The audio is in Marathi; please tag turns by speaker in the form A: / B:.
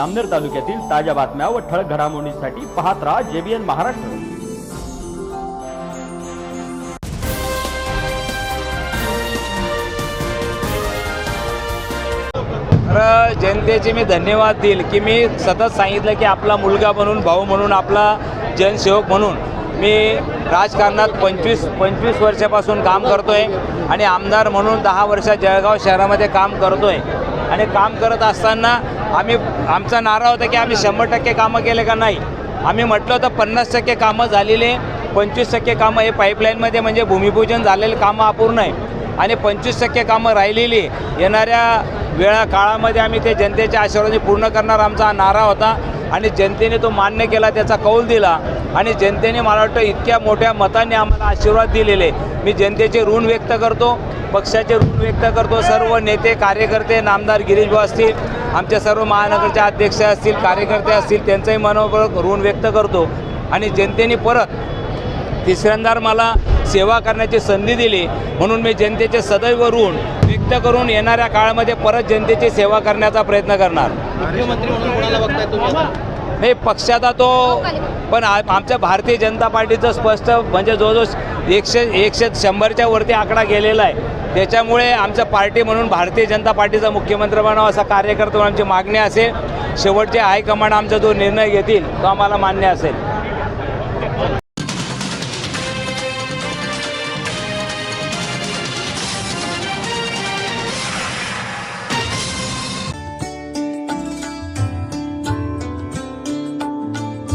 A: अमनेर तालुक्यातील ताज्या बातम्या व ठळक घडामोडींसाठी पाहत राहा जेबीएन महाराष्ट्र.
B: जनतेचे मी धन्यवाद देईल की मी सतत सांगितलं की आपला मुलगा म्हणून भाऊ म्हणून आपला जनसेवक म्हणून मी राजकारणात पंचवीस पंचवीस वर्षापासून काम करतो आहे आणि आमदार म्हणून दहा वर्ष जळगाव शहरामध्ये काम करतो आहे आणि काम करत असताना आम्ही आमचा नारा होता की आम्ही शंभर टक्के कामं केले का नाही? आम्ही म्हटलं होतं पन्नास टक्के कामं झालेले पंचवीस टक्के कामं हे पाईपलाईनमध्ये म्हणजे भूमिपूजन झालेले कामं अपूर्ण आहे. आणि पंचवीस टक्के कामं राहिलेली येणाऱ्या वेळा काळामध्ये आम्ही ते जनतेच्या आशीर्वादाने पूर्ण करणार आमचा नारा होता. आणि जनतेने तो मान्य केला त्याचा कौल दिला. आणि जनतेने मला वाटतं इतक्या मोठ्या मताने आम्हाला आशीर्वाद दिलेले. मी जनतेचे ऋण व्यक्त करतो. पक्षाचे ऋण व्यक्त करतो. सर्व नेते कार्यकर्ते नामदार गिरीशभाऊ असतील आमच्या सर्व महानगरचे अध्यक्ष असतील कार्यकर्ते असतील त्यांचंही मनोबळ ऋण व्यक्त करतो. आणि जनतेने परत तिसऱ्यांदा मला सेवा करण्याची संधी दिली. म्हणून मी जनतेचे सदैव ऋण व्यक्त करून येणाऱ्या काळामध्ये परत जनतेची सेवा करण्याचा प्रयत्न करणार.
C: मुख्यमंत्री म्हणून कोणाला बघताय तुम्ही? आता?
B: नाही पक्षाचा तो पण आमच्या भारतीय जनता पार्टीचं स्पष्ट म्हणजे जवळजवळ एकशे एकशे शंभरच्या वरती आकडा गेलेला आहे. त्याच्यामुळे आमचं पार्टी म्हणून भारतीय जनता पार्टीचा मुख्यमंत्री बनावा असा कार्यकर्ता म्हणून आमची मागणी असेल. शेवटचे हायकमांड आमचा जो निर्णय घेतील तो आम्हाला मान्य असेल.